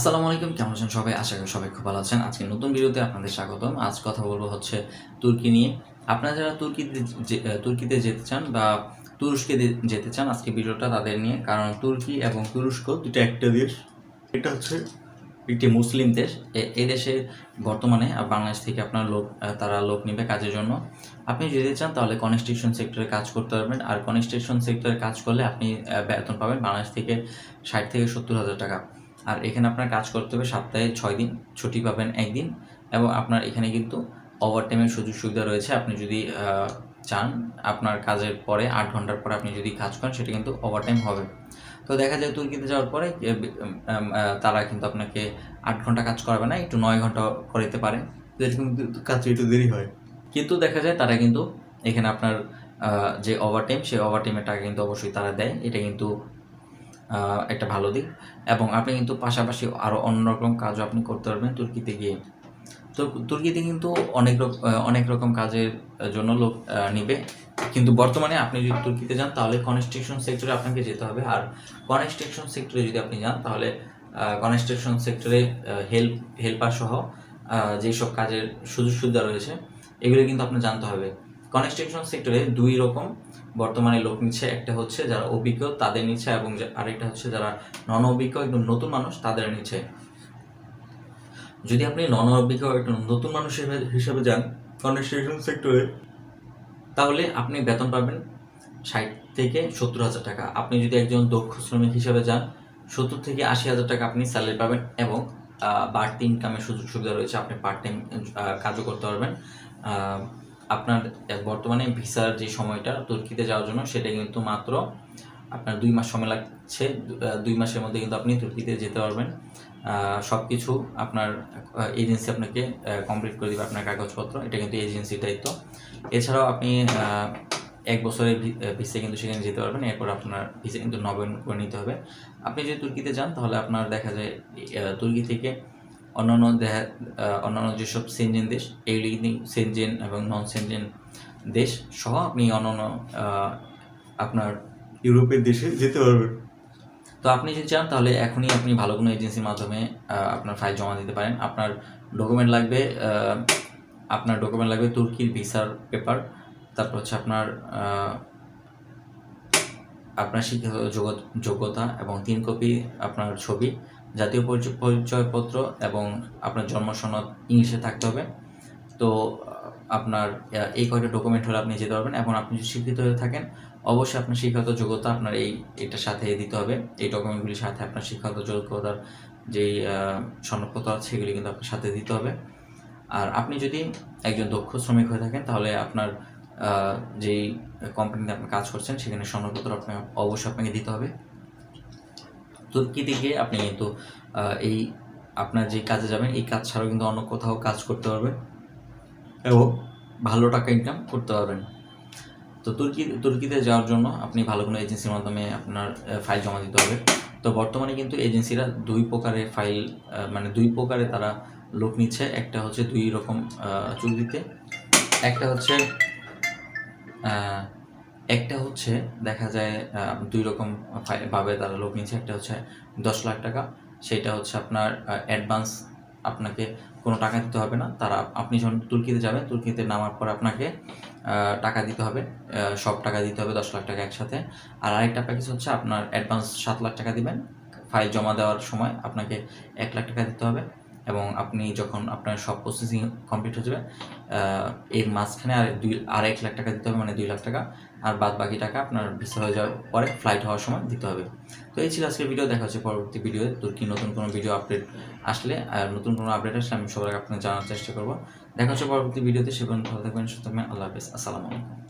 আসসালামু আলাইকুম, কেমন আছেন সবাই? আশা করি সবাই খুব ভালো আছেন। আজকে নতুন ভিডিওতে আপনাদের স্বাগতম। আজ কথা বলব হচ্ছে তুর্কি নিয়ে। আপনারা যারা তুর্কিতে তুর্কিতে যেতে চান বা তুরস্কে যেতে চান, আজকে ভিডিওটা তাদের নিয়ে, কারণ তুর্কি এবং তুরস্ক দুটো একটা দেশ। এটা হচ্ছে একটি মুসলিম দেশ। এই দেশে বর্তমানে বাংলাদেশ থেকে আপনার লোক তারা লোক নেবে কাজের জন্য। আপনি যদি চান তাহলে কনস্ট্রাকশন সেক্টরে কাজ করতে পারবেন। আর কনস্ট্রাকশন সেক্টরে কাজ করলে আপনি বেতন পাবেন বাংলাদেশ থেকে ষাট থেকে সত্তর হাজার টাকা। আর এখানে আপনার কাজ করতে হবে সপ্তাহে ছয় দিন, ছুটি পাবেন একদিন এবং আপনার এখানে কিন্তু ওভার টাইমের সুযোগ সুবিধা রয়েছে। আপনি যদি চান আপনার কাজের পরে আট ঘণ্টার পরে আপনি যদি কাজ করেন সেটা কিন্তু ওভার টাইম হবে। তো দেখা যায় তুর্কিতে যাওয়ার পরে তারা কিন্তু আপনাকে আট ঘণ্টা কাজ করাবে না, একটু নয় ঘণ্টা করে দিতে পারে কিন্তু কাজ একটু দেরি হয়। কিন্তু দেখা যায় তারা কিন্তু এখানে আপনার যে ওভার টাইম সেই ওভার টাইমের টাকা কিন্তু অবশ্যই তারা দেয়। এটা কিন্তু একটা ভালো দিক। এবং আপনি কিন্তু পাশাপাশি আরও অন্য রকম কাজও আপনি করতে পারবেন তুর্কিতে গিয়ে। তো তুর্কিতে কিন্তু অনেক রকম অনেক রকম কাজের জন্য লোক নিবে। কিন্তু বর্তমানে আপনি যদি তুর্কিতে যান, তাহলে কনস্ট্রাকশন সেক্টরে আপনাকে যেতে হবে। আর কনস্ট্রাকশন সেক্টরে যদি আপনি যান, তাহলে কনস্ট্রাকশন সেক্টরে হেল্প হেল্পার সহ যেসব কাজের সুযোগ সুবিধা রয়েছে, এগুলো কিন্তু আপনার জানতে হবে। কনস্ট্রাকশন সেক্টরে দুই রকম বর্তমানে লোক নিচ্ছে। একটা হচ্ছে যারা অভিজ্ঞ, তাদের নিচ্ছে, এবং আরেকটা হচ্ছে যারা নন অভিজ্ঞ একদম নতুন মানুষ, তাদের নিচ্ছে। যদি আপনি নন অভিজ্ঞ একটু নতুন মানুষ হিসেবে- যান কনস্ট্রাকশন সেক্টরে তাহলে আপনি বেতন পাবেন ষাট থেকে সত্তর হাজার টাকা। আপনি যদি একজন দক্ষ শ্রমিক হিসেবে যান, সত্তর থেকে আশি হাজার টাকা আপনি স্যালারি পাবেন এবং বাড়তি ইনকামের সুযোগ সুবিধা রয়েছে, আপনি পার্ট টাইম কাজও করতে পারবেন। আপনার বর্তমানে ভিসার যে সময়টা তুর্কিতে যাওয়ার জন্য, সেটা কিন্তু মাত্র আপনার দুই মাস সময় লাগছে। দুই মাসের মধ্যে কিন্তু আপনি তুর্কিতে যেতে পারবেন। সব কিছু আপনার এজেন্সি আপনাকে কমপ্লিট করে দেবে আপনার কাগজপত্র। এটা কিন্তু এজেন্সির দায়িত্ব। এছাড়াও আপনি এক বছরের ভিসে কিন্তু সেখানে যেতে পারবেন। এরপর আপনার ভিসা কিন্তু নবায়ন করে নিতে হবে। আপনি যদি তুর্কিতে যান, তাহলে আপনার দেখা যায় তুর্কি থেকে অন্যান্য দেখা আহ, অন্যান্য যেসব সেনজেন দেশ এইগুলি কিন্তু সেনজেন এবং নন সেনজেন দেশ সহ আপনি অন্যান্য আপনার ইউরোপের দেশে যেতে পারবেন। তো আপনি যদি চান তাহলে এখনই আপনি ভালো কোনো এজেন্সির মাধ্যমে আপনার ফাইল জমা দিতে পারেন। আপনার ডকুমেন্ট লাগবে আপনার ডকুমেন্ট লাগবে তুর্কির ভিসার পেপার তারপর হচ্ছে আপনার আপনার শিক্ষাগত যোগ- যোগ্যতা এবং তিন কপি আপনার ছবি জাতীয় পরিচয় পরিচয়পত্র এবং আপনার জন্ম সনদ ইংলিশে থাকতে হবে। তো, আপনার এই কয়টা ডকুমেন্ট হলে আপনি যেতে পারবেন এবং আপনি যদি শিক্ষিত হয়ে থাকেন, অবশ্যই আপনার শিক্ষাগত যোগ্যতা আপনার এই, এটার সাথে দিতে হবে। এই ডকুমেন্টগুলির সাথে আপনার শিক্ষাগত যোগ্যতার যেই সনদপত্র আছে, সেগুলি কিন্তু আপনার সাথে দিতে হবে। আর আপনি যদি একজন দক্ষ শ্রমিক হয়ে থাকেন, তাহলে আপনার যেই কোম্পানিতে আপনি কাজ করছেন, সেখানে সনদপত্র আপনার অবশ্যই আপনাকে দিতে হবে। তুর্কিতে গিয়ে আপনি কিন্তু এই আপনার যে কাজে যাবেন এই কাজ ছাড়াও কিন্তু অন্য কোথাও কাজ করতে পারবেন। এবং ভালো টাকা ইনকাম করতে পারবেন। তো তুর্কি তুর্কিতে যাওয়ার জন্য আপনি ভালো কোনো এজেন্সির মাধ্যমে আপনার ফাইল জমা দিতে হবে। তো বর্তমানে কিন্তু এজেন্সিরা দুই প্রকারের ফাইল মানে দুই প্রকারে তারা লোক নিচ্ছে। একটা হচ্ছে দুই রকম চুক্তিতে একটা হচ্ছে একটা হচ্ছে দেখা যায় দুই রকম ভাবে তারা লোক নিচ্ছে একটা হচ্ছে দশ লাখ টাকা, সেটা হচ্ছে আপনার অ্যাডভান্স আপনাকে কোনো টাকা দিতে হবে না। তারা আপনি যখন তুর্কিতে যাবেন, তুর্কিতে নামার পর আপনাকে টাকা দিতে হবে সব টাকা দিতে হবে দশ লাখ টাকা একসাথে। আর আরেকটা প্যাকেজ হচ্ছে আপনার অ্যাডভান্স সাত লাখ টাকা দিবেন ফাইল জমা দেওয়ার সময় আপনাকে এক লাখ টাকা দিতে হবে। এবং আপনি যখন আপনার সব প্রসেসিং কমপ্লিট হয়ে যাবে এর মাঝখানে আর দুই, আর এক লাখ টাকা দিতে হবে মানে দুই লাখ টাকা। আর বাদ বাকি টাকা আপনার ভিসা হয়ে যাওয়ার পরে ফ্লাইট হওয়ার সময় দিতে হবে। তো এই ছিল আজকের ভিডিও দেখা হচ্ছে পরবর্তী ভিডিও তুর্কি নতুন কোনো ভিডিও আপডেট আসলে, আর নতুন কোনো আপডেট আসলে আমি সবার আপনাকে জানার চেষ্টা করব। দেখা হচ্ছে পরবর্তী ভিডিওতে সে পর্যন্ত ভালো থাকবেন থাকবেন, আল্লাহ হাফেজ, আসসালামু আলাইকুম।